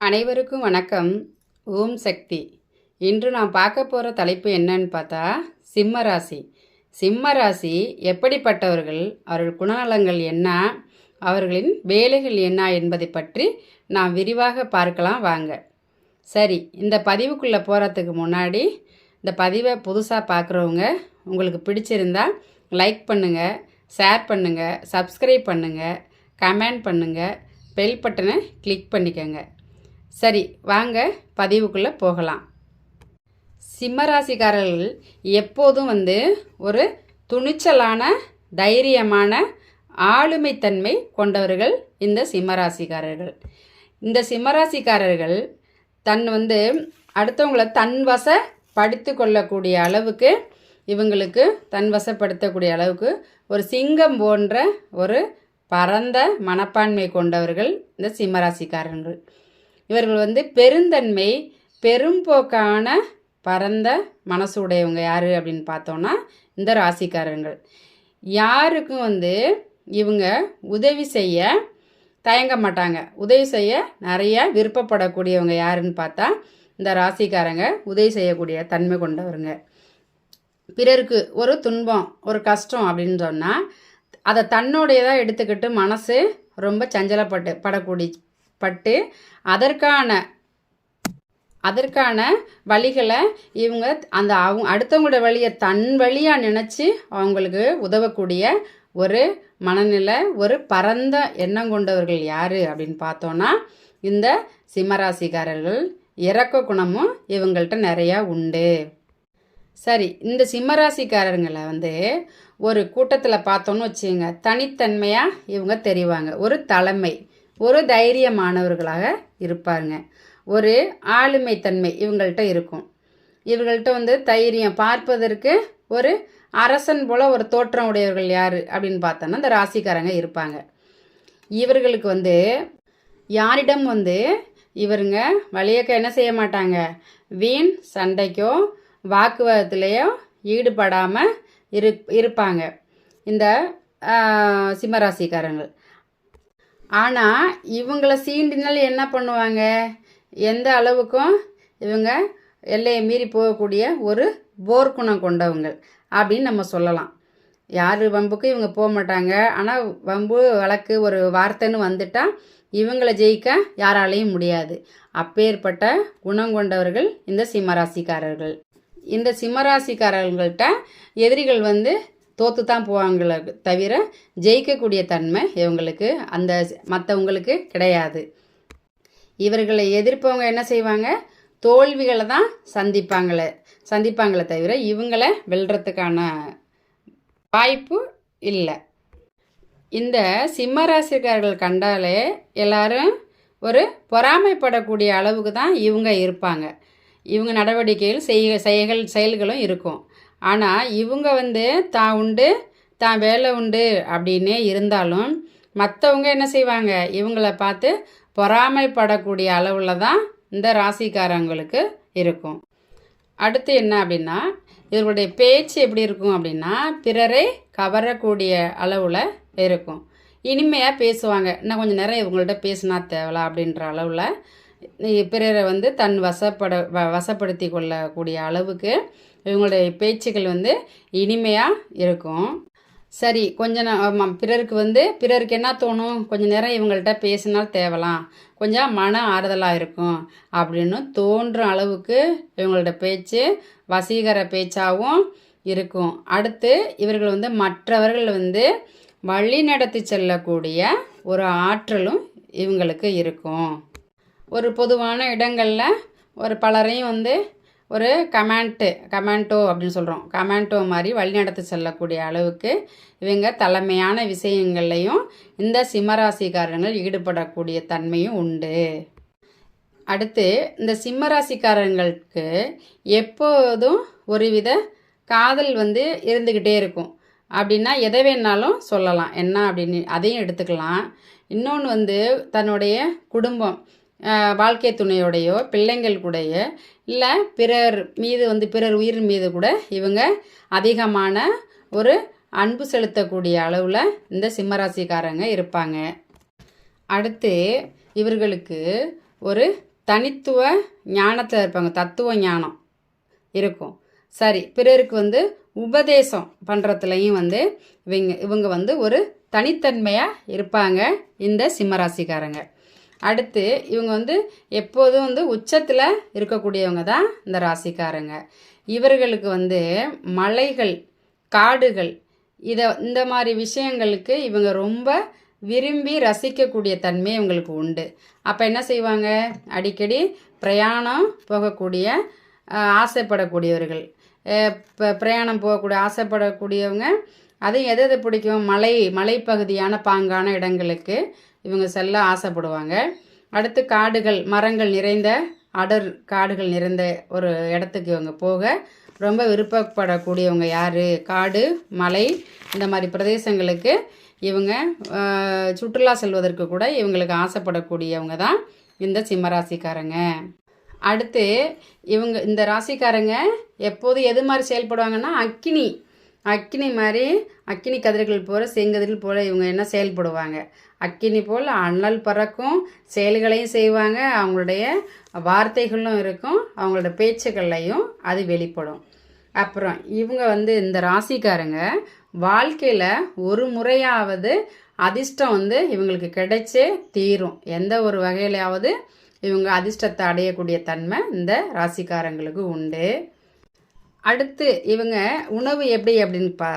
அனைவருக்கும் வணக்கம். ஓம் சக்தி. இன்று நான் பார்க்க போகிற தலைப்பு என்னன்னு பார்த்தா சிம்ம ராசி. சிம்ம ராசி எப்படிப்பட்டவர்கள் அவர்கள் குணநலங்கள் என்ன அவர்களின் வேலைகள் என்ன என்பதை பற்றி நாம் விரிவாக பார்க்கலாம் வாங்க. சரி இந்த பதிவுக்குள்ளே போகிறதுக்கு முன்னாடி இந்த பதிவை புதுசாக பார்க்குறவங்க உங்களுக்கு பிடிச்சிருந்தா லைக் பண்ணுங்கள் ஷேர் பண்ணுங்கள் சப்ஸ்கிரைப் பண்ணுங்கள் கமெண்ட் பண்ணுங்கள் பெல் பட்டனை கிளிக் பண்ணிக்கோங்க. சரி வாங்க பதிவுக்குள்ளே போகலாம். சிம்மராசிக்காரர்கள் எப்போதும் வந்து ஒரு துணிச்சலான தைரியமான ஆளுமைத்தன்மை கொண்டவர்கள் இந்த சிம்மராசிக்காரர்கள். இந்த சிம்மராசிக்காரர்கள் தன் வந்து அடுத்தவங்களை தன்வச படுத்து கொள்ளக்கூடிய அளவுக்கு இவங்களுக்கு தன்வசப்படுத்தக்கூடிய அளவுக்கு ஒரு சிங்கம் போன்ற ஒரு பரந்த மனப்பான்மை கொண்டவர்கள் இந்த சிம்மராசிக்காரர்கள். இவர்கள் வந்து பெருந்தன்மை பெரும்போக்கான பரந்த மனசு உடையவங்க யார் அப்படின்னு பார்த்தோன்னா இந்த ராசிக்காரர்கள். யாருக்கும் வந்து இவங்க உதவி செய்ய தயங்க மாட்டாங்க. உதவி செய்ய நிறைய விருப்பப்படக்கூடியவங்க யாருன்னு பார்த்தா இந்த ராசிக்காரங்க உதவி செய்யக்கூடிய தன்மை கொண்டவருங்க. பிறருக்கு ஒரு துன்பம் ஒரு கஷ்டம் அப்படின்னு சொன்னால் அதை தன்னுடையதாக எடுத்துக்கிட்டு மனசு ரொம்ப சஞ்சலப்பட்டு படக்கூடிய பட்டு அதற்கான அதற்கான வழிகளை இவங்க அந்த அவங்க அடுத்தவங்களோட வழியை தன் வழியாக நினச்சி அவங்களுக்கு உதவக்கூடிய ஒரு மனநிலை ஒரு பரந்த எண்ணம் கொண்டவர்கள் யார் அப்படின்னு பார்த்தோன்னா இந்த சிம்மராசிக்காரர்கள் இறக்க குணமும் இவங்கள்ட்ட நிறையா உண்டு. சரி இந்த சிம்மராசிக்காரர்களை வந்து ஒரு கூட்டத்தில் பார்த்தோன்னு வச்சுங்க தனித்தன்மையாக இவங்க தெரிவாங்க. ஒரு தலைமை ஒரு தைரியமானவர்களாக இருப்பாருங்க. ஒரு ஆளுமைத்தன்மை இவங்கள்ட்ட இருக்கும். இவங்கள்ட்ட வந்து தைரியம் பார்ப்பதற்கு ஒரு அரசன் போல ஒரு தோற்றம் உடையவர்கள் யார் அப்படின்னு பார்த்தோன்னா இந்த ராசிக்காரங்க இருப்பாங்க. இவர்களுக்கு வந்து யாரிடம் வந்து இவருங்க வழியக்க என்ன செய்ய மாட்டாங்க? வீண் சண்டைக்கோ வாக்குவாதத்திலேயோ ஈடுபடாமல் இரு இருப்பாங்க. இந்த சிம்மராசிக்காரங்கள் ஆனால் இவங்களை சீண்டினால் என்ன பண்ணுவாங்க? எந்த அளவுக்கும் இவங்க எல்லையை மீறி போகக்கூடிய ஒரு போர்க்குணம் கொண்டவங்க அப்படின்னு நம்ம சொல்லலாம். யார் வம்புக்கும் இவங்க போக மாட்டாங்க. ஆனால் வம்பு வழக்கு ஒரு வார்த்தைன்னு வந்துட்டால் இவங்களை ஜெயிக்க யாராலையும் முடியாது. அப்பேற்பட்ட குணம் கொண்டவர்கள் இந்த சிம்மராசிக்காரர்கள் இந்த சிம்மராசிக்காரர்கள்ட்ட எதிரிகள் வந்து தோற்று தான் போவாங்களே தவிர ஜெயிக்கக்கூடிய தன்மை இவங்களுக்கு அந்த மற்றவங்களுக்கு கிடையாது. இவர்களை எதிர்ப்பவங்க என்ன செய்வாங்க? தோல்விகளை தான் சந்திப்பாங்களே சந்திப்பாங்களே தவிர இவங்களை வெல்றதுக்கான வாய்ப்பு இல்லை. இந்த சிம்மராசிக்காரர்கள் கண்டாலே எல்லாரும் ஒரு பொறாமைப்படக்கூடிய அளவுக்கு தான் இவங்க இருப்பாங்க. இவங்க நடவடிக்கைகள் செய் செயல்கள் செயல்களும் இருக்கும். ஆனால் இவங்க வந்து தான் உண்டு தான் வேலை உண்டு அப்படின்னே இருந்தாலும் மற்றவங்க என்ன செய்வாங்க? இவங்கள பார்த்து பொறாமைப்படக்கூடிய அளவில் தான் இந்த ராசிக்காரங்களுக்கு இருக்கும். அடுத்து என்ன அப்படின்னா இவர்களுடைய பேச்சு எப்படி இருக்கும் அப்படின்னா பிறரை கவரக்கூடிய அளவில் இருக்கும். இனிமையாக பேசுவாங்க. இன்னும் கொஞ்சம் நேரம் இவங்கள்ட்ட பேசினா தேவலா? அப்படின்ற அளவில் பிறரை வந்து தன் வசப்பட வசப்படுத்தி கொள்ளக்கூடிய அளவுக்கு இவங்களுடைய பேச்சுகள் வந்து இனிமையாக இருக்கும். சரி கொஞ்ச ந பிறருக்கு வந்து பிறருக்கு என்ன தோணும்? கொஞ்சம் நேரம் இவங்கள்ட்ட பேசினால் தேவலாம். கொஞ்சம் மன ஆறுதலாக இருக்கும் அப்படின்னு தோன்றும் அளவுக்கு இவங்களோட பேச்சு வசீகர பேச்சாகவும் இருக்கும். அடுத்து இவர்கள் வந்து மற்றவர்கள் வந்து வழி நடத்தி செல்லக்கூடிய ஒரு ஆற்றலும் இவங்களுக்கு இருக்கும். ஒரு பொதுவான இடங்களில் ஒரு பலரையும் வந்து ஒரு கமாண்ட்டு கமாண்டோ அப்படின்னு சொல்கிறோம் கமாண்டோ மாதிரி வழிநடத்தி செல்லக்கூடிய அளவுக்கு இவங்க தலைமையான விஷயங்கள்லையும் இந்த சிம்மராசிக்காரங்கள் ஈடுபடக்கூடிய தன்மையும் உண்டு. அடுத்து இந்த சிம்மராசிக்காரங்களுக்கு எப்போதும் ஒருவித காதல் வந்து இருந்துக்கிட்டே இருக்கும். அப்படின்னா எதை வேணாலும் சொல்லலாம். என்ன அப்படின்னு அதையும் எடுத்துக்கலாம். இன்னொன்று வந்து தன்னுடைய குடும்பம் வாழ்க்கை துணையோடையோ பிள்ளைங்கள் கூடயோ இல்லை பிறர் மீது வந்து பிறர் உயிர் மீது கூட இவங்க அதிகமான ஒரு அன்பு செலுத்தக்கூடிய அளவில் இந்த சிம்மராசிக்காரங்க இருப்பாங்க. அடுத்து இவர்களுக்கு ஒரு தனித்துவ ஞானத்தில் இருப்பாங்க. தத்துவ ஞானம் இருக்கும். சரி பிறருக்கு வந்து உபதேசம் பண்ணுறதுலையும் வந்து இவங்க இவங்க வந்து ஒரு தனித்தன்மையாக இருப்பாங்க இந்த சிம்மராசிக்காரங்க. அடுத்து இவங்க வந்து எப்போதும் வந்து உச்சத்தில் இருக்கக்கூடியவங்க தான் இந்த ராசிக்காரங்க. இவர்களுக்கு வந்து மலைகள் காடுகள் இதை இந்த மாதிரி விஷயங்களுக்கு இவங்க ரொம்ப விரும்பி ரசிக்கக்கூடிய தன்மை இவங்களுக்கு உண்டு. அப்போ என்ன செய்வாங்க? அடிக்கடி பிரயாணம் போகக்கூடிய ஆசைப்படக்கூடியவர்கள். இப்போ பிரயாணம் போகக்கூடிய ஆசைப்படக்கூடியவங்க அதுவும் எது எது பிடிக்கும்? மலை மலைப்பகுதியான பாங்கான இடங்களுக்கு இவங்க செல்ல ஆசைப்படுவாங்க. அடுத்து காடுகள் மரங்கள் நிறைந்த அடர் காடுகள் நிறைந்த ஒரு இடத்துக்கு இவங்க போக ரொம்ப விருப்பப்படக்கூடியவங்க யார்? காடு மலை இந்த மாதிரி பிரதேசங்களுக்கு இவங்க சுற்றுலா செல்வதற்கு கூட இவங்களுக்கு ஆசைப்படக்கூடியவங்க தான் இந்த சிம்மராசிக்காரங்க. அடுத்து இவங்க இந்த ராசிக்காரங்க எப்போது எது மாதிரி செயல்படுவாங்கன்னா அக்கினி. அக்கினி மாதிரி அக்கினி கதிர்கள் போல செங்கதிர்கள் போல இவங்க என்ன செயல்படுவாங்க? அக்கினி போல் அனல் பறக்கும் செயல்களையும் செய்வாங்க. அவங்களுடைய வார்த்தைகளும் இருக்கும் அவங்களோட பேச்சுக்கள்லையும் அது வெளிப்படும். அப்புறம் இவங்க வந்து இந்த ராசிக்காரங்க வாழ்க்கையில் ஒரு முறையாவது அதிர்ஷ்டம் வந்து இவங்களுக்கு கிடைச்சே தீரும். எந்த ஒரு வகையிலையாவது இவங்க அதிர்ஷ்டத்தை அடையக்கூடிய தன்மை இந்த ராசிக்காரங்களுக்கு உண்டு. அடுத்து இவங்க உணவு எப்படி அப்படின்னு பா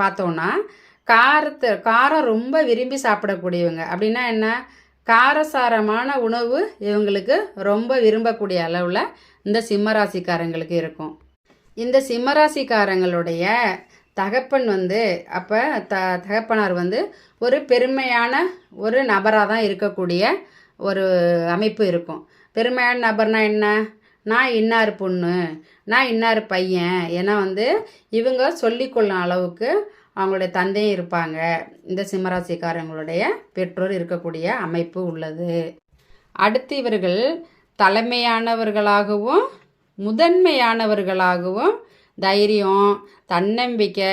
பார்த்தோன்னா காரத்தை காரம் ரொம்ப விரும்பி சாப்பிடக்கூடியவங்க. அப்படின்னா என்ன? காரசாரமான உணவு இவங்களுக்கு ரொம்ப விரும்பக்கூடிய அளவில் இந்த சிம்மராசிக்காரங்களுக்கு இருக்கும். இந்த சிம்மராசிக்காரங்களுடைய தகப்பன் வந்து அப்போ த தகப்பனார் வந்து ஒரு பெருமையான ஒரு நபராக தான் இருக்கக்கூடிய ஒரு அமைப்பு இருக்கும். பெருமையான நபர்னால் என்ன? நான் இன்னார் பொண்ணு நான் இன்னார் பையன் ஏன்னா வந்து இவங்க சொல்லிக்கொள்ளும் அளவுக்கு அவங்களுடைய தந்தையும் இருப்பாங்க. இந்த சிம்மராசிக்காரங்களுடைய பெற்றோர் இருக்கக்கூடிய அமைப்பு உள்ளது. அடுத்து இவர்கள் தலைமையானவர்களாகவும் முதன்மையானவர்களாகவும் தைரியம் தன்னம்பிக்கை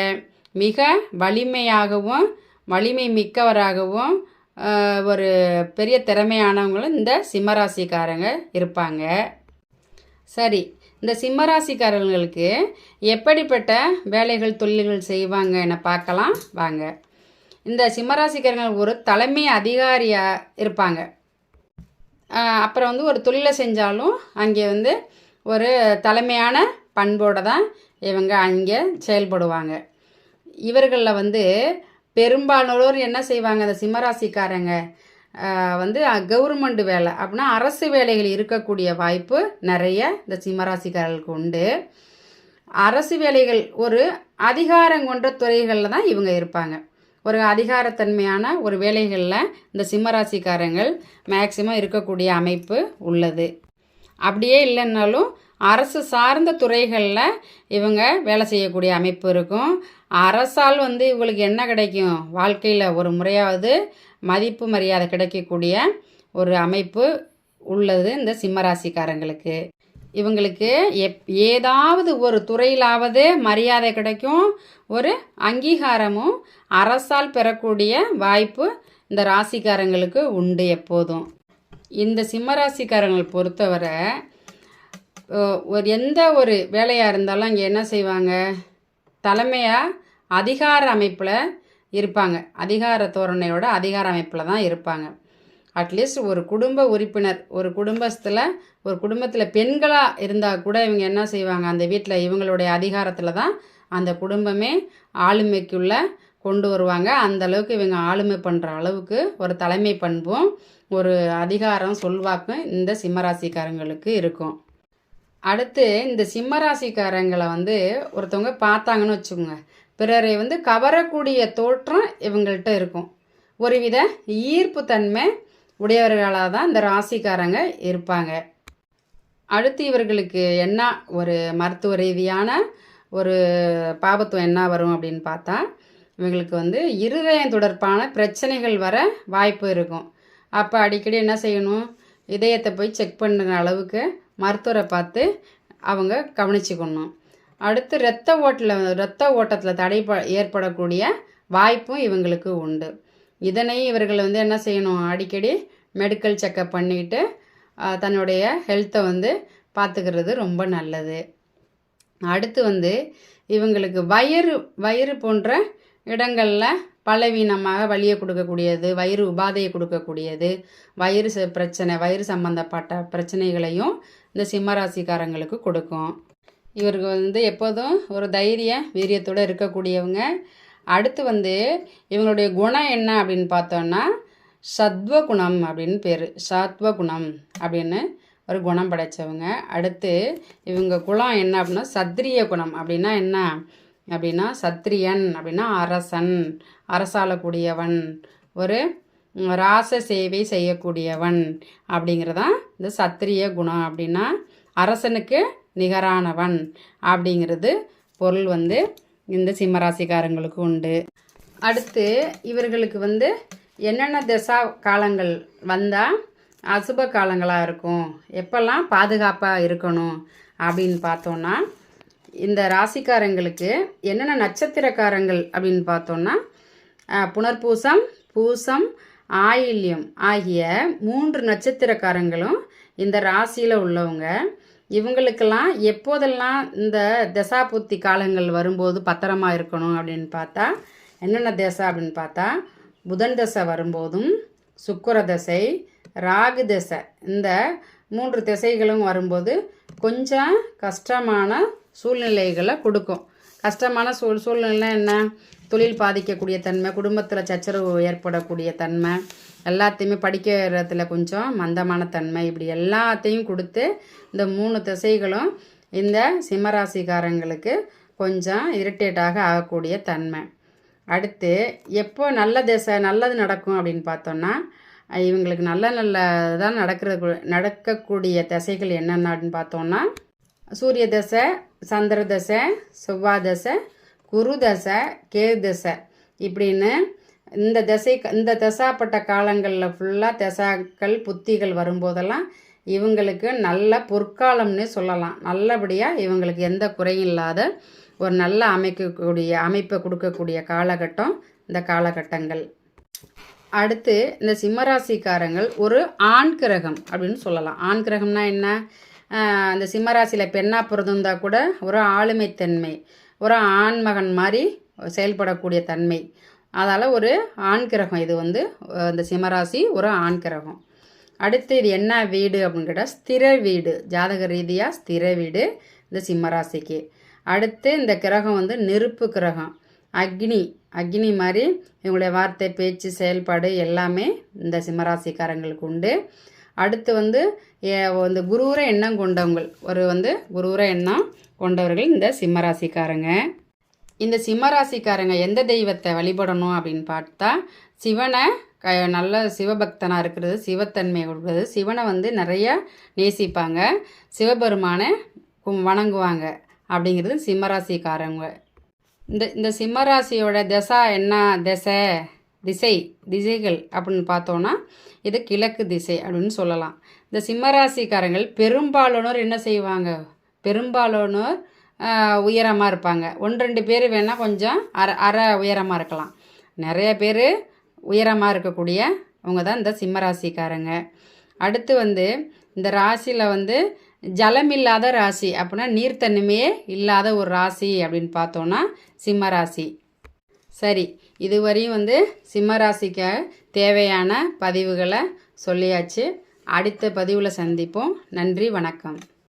மிக வலிமையாகவும் வலிமை மிக்கவராகவும் ஒரு பெரிய திறமையானவங்களும் இந்த சிம்மராசிக்காரங்க இருப்பாங்க. சரி இந்த சிம்மராசிக்காரர்களுக்கு எப்படிப்பட்ட வேலைகள் தொழில்கள் செய்வாங்க என பார்க்கலாம். வாங்க. இந்த சிம்மராசிக்காரர்கள் ஒரு தலைமை அதிகாரியாக இருப்பாங்க. அப்புறம் வந்து ஒரு தொழிலை செஞ்சாலும் அங்கே வந்து ஒரு தலைமையான பண்போடு தான் இவங்க அங்கே செயல்படுவாங்க. இவர்களில் வந்து பெரும்பாலானோர் என்ன செய்வாங்க அந்த சிம்மராசிக்காரங்க? வந்து கவர்மெண்ட் வேலை. அப்படின்னா அரசு வேலைகள் இருக்கக்கூடிய வாய்ப்பு நிறைய இந்த சிம்மராசிக்காரர்களுக்கு உண்டு. அரசு வேலைகள் ஒரு அதிகாரம் கொண்ட துறைகளில் தான் இவங்க இருப்பாங்க. ஒரு அதிகாரத்தன்மையான ஒரு வேலைகளில் இந்த சிம்மராசிக்காரங்கள் மேக்சிமம் இருக்கக்கூடிய அமைப்பு உள்ளது. அப்படியே இல்லைன்னாலும் அரசு சார்ந்த துறைகளில் இவங்க வேலை செய்யக்கூடிய அமைப்பு இருக்கும். அரசால் வந்து இவங்களுக்கு என்ன கிடைக்கும்? வாழ்க்கையில் ஒரு முறையாவது மதிப்பு மரியாதை கிடைக்கக்கூடிய ஒரு அமைப்பு உள்ளது இந்த சிம்மராசிக்காரங்களுக்கு. இவங்களுக்கு எப் ஏதாவது ஒரு துறையிலாவது மரியாதை கிடைக்கும் ஒரு அங்கீகாரமும் அரசால் பெறக்கூடிய வாய்ப்பு இந்த ராசிக்காரங்களுக்கு உண்டு எப்போதும். இந்த சிம்மராசிக்காரங்கள் பொறுத்தவரை ஒரு எந்த ஒரு வேலையாக இருந்தாலும் அங்கே என்ன செய்வாங்க? தலைமையாக அதிகார அமைப்பில் இருப்பாங்க. அதிகார தோரணையோட அதிகார அமைப்பில் தான் இருப்பாங்க. அட்லீஸ்ட் ஒரு குடும்ப உறுப்பினர் ஒரு குடும்பத்தில் ஒரு குடும்பத்தில் பெண்களாக இருந்தால் கூட இவங்க என்ன செய்வாங்க? அந்த வீட்டில் இவங்களுடைய அதிகாரத்தில் தான் அந்த குடும்பமே ஆளுமைக்குள்ள கொண்டு வருவாங்க. அந்த அளவுக்கு இவங்க ஆளுமை பண்ணுற அளவுக்கு ஒரு தலைமை பண்பும் ஒரு அதிகாரம் சொல்வாக்கும் இந்த சிம்மராசிக்காரங்களுக்கு இருக்கும். அடுத்து இந்த சிம்மராசிக்காரங்களை வந்து ஒருத்தவங்க பார்த்தாங்கன்னு வச்சுக்கோங்க. பிறரை வந்து கவரக்கூடிய தோற்றம் இவங்கள்ட்ட இருக்கும். ஒருவித ஈர்ப்பு தன்மை உடையவர்களாக தான் இந்த ராசிக்காரங்க இருப்பாங்க. அடுத்து இவர்களுக்கு என்ன ஒரு மருத்துவ ரீதியான ஒரு பாபத்துவம் என்ன வரும் அப்படின்னு பார்த்தா இவங்களுக்கு வந்து இருதயம் தொடர்பான பிரச்சனைகள் வர வாய்ப்பு இருக்கும். அப்போ அடிக்கடி என்ன செய்யணும்? இதயத்தை போய் செக் பண்ணுற அளவுக்கு மருத்துவரை பார்த்து அவங்க கவனிச்சுக்கணும். அடுத்து இரத்த ஓட்டில் இரத்த ஓட்டத்தில் தடை ப ஏற்படக்கூடிய வாய்ப்பும் இவங்களுக்கு உண்டு. இதனை இவர்கள் வந்து என்ன செய்யணும்? அடிக்கடி மெடிக்கல் செக்கப் பண்ணிட்டு தன்னுடைய ஹெல்த்தை வந்து பார்த்துக்கிறது ரொம்ப நல்லது. அடுத்து வந்து இவங்களுக்கு வயிறு வயிறு போன்ற இடங்களில் பலவீனமாக வலியை கொடுக்கக்கூடியது வயிறு உபாதையை கொடுக்கக்கூடியது வயிறு ச- பிரச்சனை வயிறு சம்பந்தப்பட்ட பிரச்சனைகளையும் இந்த சிம்மராசிக்காரங்களுக்கு கொடுக்கும். இவருக்கு வந்து எப்போதும் ஒரு தைரிய வீரியத்தோடு இருக்கக்கூடியவங்க. அடுத்து வந்து இவங்களுடைய குணம் என்ன அப்படின்னு பார்த்தோன்னா சத்வகுணம் அப்படின்னு பேர். சத்வ குணம் அப்படின்னு ஒரு குணம் படைச்சவங்க. அடுத்து இவங்க குலம் என்ன அப்படின்னா சத்திரிய குணம். அப்படின்னா என்ன? அப்படின்னா சத்திரியன் அப்படின்னா அரசன் அரசாளக்கூடியவன் ஒரு ராச சேவை செய்யக்கூடியவன் அப்படிங்கிறதான் இந்த சத்திரிய குணம். அப்படின்னா அரசனுக்கு நிகரானவன் அப்படிங்கிறது பொருள் வந்து இந்த சிம்மராசிக்காரங்களுக்கு உண்டு. அடுத்து இவர்களுக்கு வந்து என்னென்ன திசா காலங்கள் வந்தால் அசுப காலங்களாக இருக்கும் எப்பெல்லாம் பாதுகாப்பாக இருக்கணும் அப்படின்னு பார்த்தோன்னா இந்த ராசிக்காரங்களுக்கு என்னென்ன நட்சத்திரக்காரங்கள் அப்படின்னு பார்த்தோன்னா புனர்பூசம் பூசம் ஆயில்யம் ஆகிய மூன்று நட்சத்திரக்காரங்களும் இந்த ராசியில் உள்ளவங்க. இவங்களுக்கெல்லாம் எப்போதெல்லாம் இந்த தசாபுத்தி காலங்கள் வரும்போது பத்திரமா இருக்கணும் அப்படின்னு பார்த்தா என்னென்ன தசை அப்படின்னு பார்த்தா புதன் தசை வரும்போதும் சுக்கர தசை ராகு தசை இந்த மூன்று திசைகளும் வரும்போது கொஞ்சம் கஷ்டமான சூழ்நிலைகளை கொடுக்கும். கஷ்டமான சூழ் சூழ்நிலை என்ன? தொழில் பாதிக்கக்கூடிய தன்மை குடும்பத்தில் சச்சரவு ஏற்படக்கூடிய தன்மை எல்லாத்தையுமே படிக்கிறதுல கொஞ்சம் மந்தமான தன்மை. இப்படி எல்லாத்தையும் கொடுத்து இந்த மூணு திசைகளும் இந்த சிம்மராசிக்காரங்களுக்கு கொஞ்சம் இரிட்டேட்டாக ஆகக்கூடிய தன்மை. அடுத்து எப்போ நல்ல திசை நல்லது நடக்கும் அப்படின்னு பார்த்தோன்னா இவங்களுக்கு நல்ல நல்ல தான் நடக்கிறது நடக்கக்கூடிய திசைகள் என்னென்ன அப்படின்னு பார்த்தோன்னா சூரிய தசை சந்திர தசை செவ்வாய் தசை குரு தசை கேது தசை இப்படின்னு இந்த திசை இந்த தசாப்பட்ட காலங்களில் ஃபுல்லாக தசாக்கள் புத்திகள் வரும்போதெல்லாம் இவங்களுக்கு நல்ல பொற்காலம்னு சொல்லலாம். நல்லபடியாக இவங்களுக்கு எந்த குறையும் இல்லாத ஒரு நல்ல அமைக்கக்கூடிய அமைப்பை கொடுக்கக்கூடிய காலகட்டம் இந்த காலகட்டங்கள். அடுத்து இந்த சிம்மராசிக்காரங்கள் ஒரு ஆண் கிரகம் அப்படின்னு சொல்லலாம். ஆண் கிரகம்னா என்ன? அந்த சிம்மராசியில் பெண்ணாக பிறந்திருந்தா கூட ஒரு ஆளுமைத்தன்மை ஒரு ஆண்மகன் மாதிரி செயல்படக்கூடிய தன்மை. அதால் ஒரு ஆண் கிரகம் இது வந்து இந்த சிம்மராசி ஒரு ஆண் கிரகம். அடுத்து இது என்ன வீடு அப்படின்னு கேட்டால் ஸ்திர வீடு ஜாதக ரீதியாக ஸ்திர வீடு இந்த சிம்மராசிக்கு. அடுத்து இந்த கிரகம் வந்து நெருப்பு கிரகம் அக்னி அக்னி மாதிரி இவங்களுடைய வார்த்தை பேச்சு செயல்பாடு எல்லாமே இந்த சிம்மராசிக்காரங்களுக்கு உண்டு. அடுத்து வந்து இந்த குருவுர எண்ணம் கொண்டவங்கள். ஒரு வந்து குருவுர எண்ணம் கொண்டவர்கள் இந்த சிம்மராசிக்காரங்க. இந்த சிம்மராசிக்காரங்க எந்த தெய்வத்தை வழிபடணும் அப்படின்னு பார்த்தா சிவனை க நல்ல சிவபக்தனாக இருக்கிறது சிவத்தன்மை கொடுக்குறது. சிவனை வந்து நிறைய நேசிப்பாங்க. சிவபெருமானை கும்- வணங்குவாங்க அப்படிங்கிறது சிம்மராசிக்காரங்க. இந்த இந்த சிம்மராசியோட திசா என்ன? திசை திசை திசைகள் அப்படின்னு பார்த்தோன்னா இது கிழக்கு திசை அப்படின்னு சொல்லலாம். இந்த சிம்மராசிக்காரங்கள் பெரும்பாலானோர் என்ன செய்வாங்க? பெரும்பாலானோர் உயரமாக இருப்பாங்க. ஒன்று ரெண்டு பேர் வேணால் கொஞ்சம் அரை அரை உயரமாக இருக்கலாம். நிறைய பேர் உயரமாக இருக்கக்கூடிய அவங்க தான் இந்த சிம்மராசிக்காரங்க. அடுத்து வந்து இந்த ராசியில் வந்து ஜலம் இல்லாத ராசி அப்படின்னா நீர்த்தன்மையே இல்லாத ஒரு ராசி அப்படின்னு பார்த்தோன்னா சிம்ம ராசி சரி இதுவரையும் வந்து சிம்ம ராசிக்கு தேவையான பதிவுகளை சொல்லியாச்சு. அடுத்த பதிவில் சந்திப்போம். நன்றி வணக்கம்.